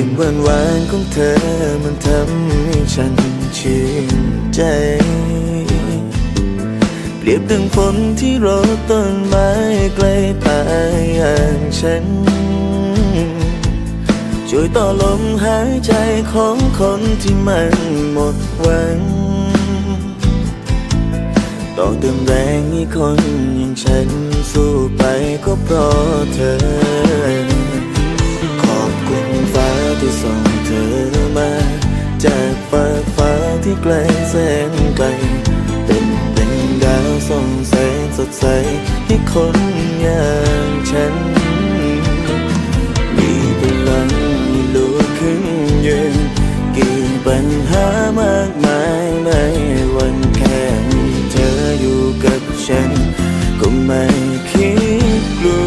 ยิ้มหวานหวานของเธอมันทำให้ฉันชื่นใจ เปรียบดังฝนที่รดต้นไม้ใกล้ตายอย่างฉัน ช่วยต่อลมหายใจของคนที่มันหมดหวังต่อเติมแรงให้คนอย่างฉันสู้ไปก็เพราะเธอ ไกลแสนไกล เป็นเป็นดาวส่องแสงสดใสให้คนอย่างฉัน มีพลังลุกขึ้นยืนกี่ปัญหามากมายในวันแค่มีเธออยู่กับฉัน ก็ไม่คิดกลั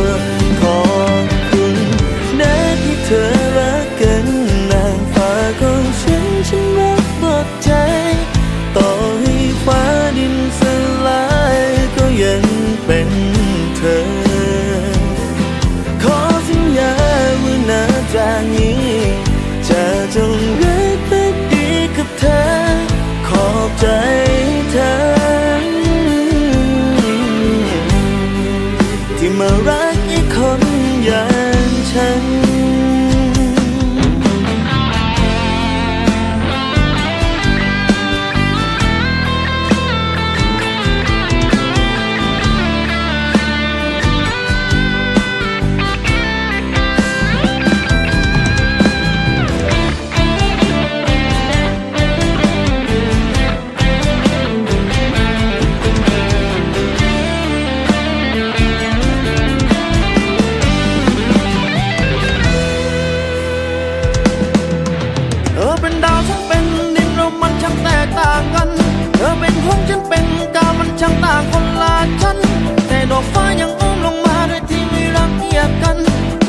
วขอบคุณนะที่เธอ รักอีกคนอย่างฉัน อกฟ้ายังอุ้มลงมาด้วยที่ไม่รักเทียบกัน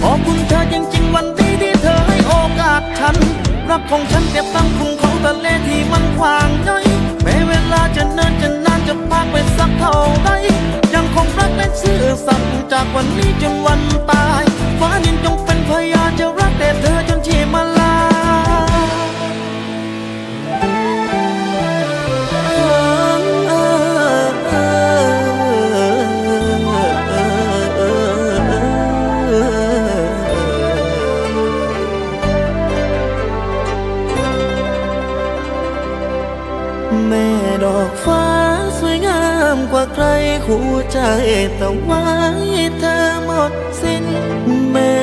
ขอบคุณเธอจริงๆวันนี้ที่เธอให้โอกาสฉัน รักของฉันเก็บตั้งคุณของทะเลที่มันขวางย่อยแม้เวลาจะเนินจะนานจะพากไปสักเท่าใดยังคงรักและซื่อสัตย์จากวันนี้จนวันตาย ดอกฟ้าสวยงามกว่าใครคู่ใจแต่ว่าเธอหมดสิ้นแม่